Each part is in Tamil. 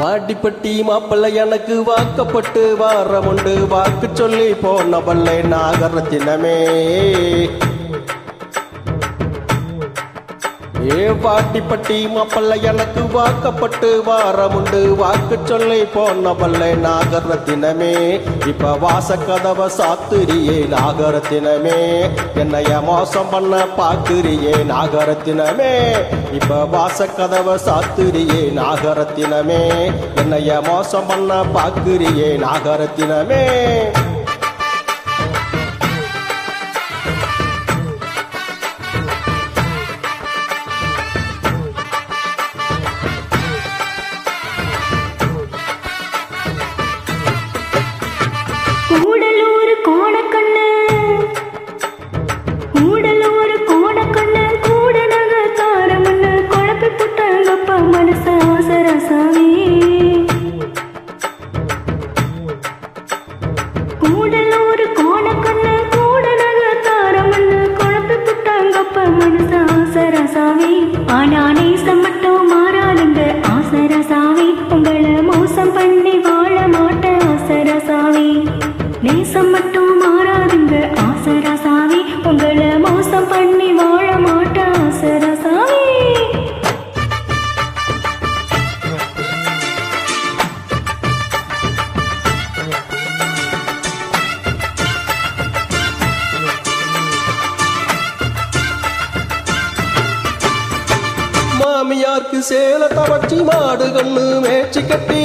வாடிப்பட்டி மாப்பிள்ளை எனக்கு வாக்கப்பட்டு வாரமுண்டு வாக்கு சொல்லி போன பல்லை நாகரத்தினமே. ஏ வாட்டிப்பட்டி மாப்பிள்ளை எனக்கு வாக்கப்பட்டு வாரமுண்டு. வாக்கு சொல்லி போன பல்லை நாகரத்தினமே. இப்ப வாசக்கதவ சாத்துரியே நாகரத்தினமே. என்னைய மோசம் பண்ண பாக்குறியே நாகரத்தினமே. இப்ப வாசக்கதவ சாத்துரியே நாகரத்தினமே. என்னைய மோசம் பண்ண பாக்குறியே நாகரத்தினமே. ஆனா நேசம் மட்டும் மாறாதுங்க ஆசரசாமி உங்களை மோசம் பண்ணி வாழ மாட்டேன் ஆசரசாமி நேசம் மட்டும் சேல தவச்சி மாடு கண்ணு மேய்ச்சி கட்டி.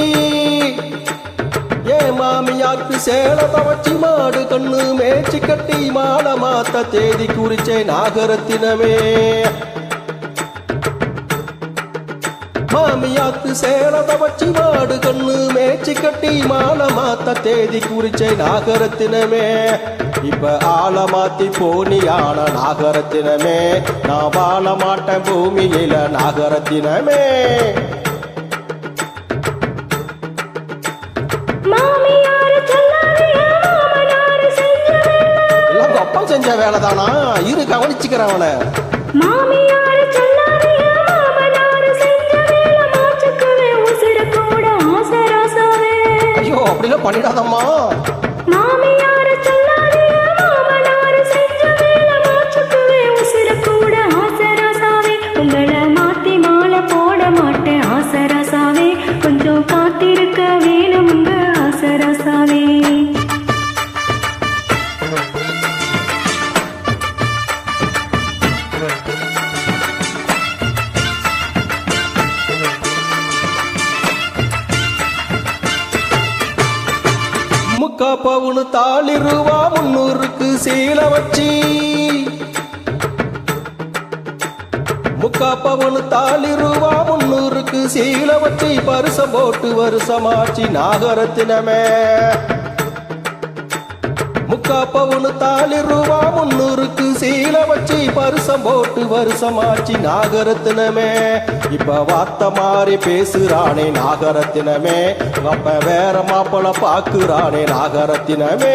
ஏ மாமியாருக்கு சேல தவச்சி மாடு கண்ணு மேய்ச்சி கட்டி. மாலை மாத்த தேதி குறிச்சே நாகரத்தினமே. மாமியாக்கு சேலத்தை வச்சு மாடு கண்ணு மேய்ச்சி கட்டி மாலை மாத்த தேதி குறிச்சை நாகரத்தினமே. இப்ப ஆள மாத்தி போனியான நாகரத்தினமே. நான் வாழ மாட்டேன் பூமியில நாகரத்தினமே. மாமனார் செஞ்ச வேலை அப்பா வேலைதானா? இரு கவனிச்சுக்கிறேன் அவனை. மாமியார் பண்ணிடாதம்மா. முக்கா பவுனு தாலி முன்னூறுக்கு சீல வச்சி. முக்கா பவுனு தாலி ரூபா முன்னூறுக்கு சீல வச்சி. பரிசம் போட்டு வருஷமாச்சி நாகரத்தினமே. முக்கா பவுனு ரூபா முன்னூறுக்கு சீல வச்சு வருஷம் போட்டு வருஷமாச்சு நாகரத்தினமே. இப்ப வார்த்த மாறி பேசுறானே நாகரத்தினமே. அப்ப வேற மாப்பிள பாக்குறானே நாகரத்தினமே.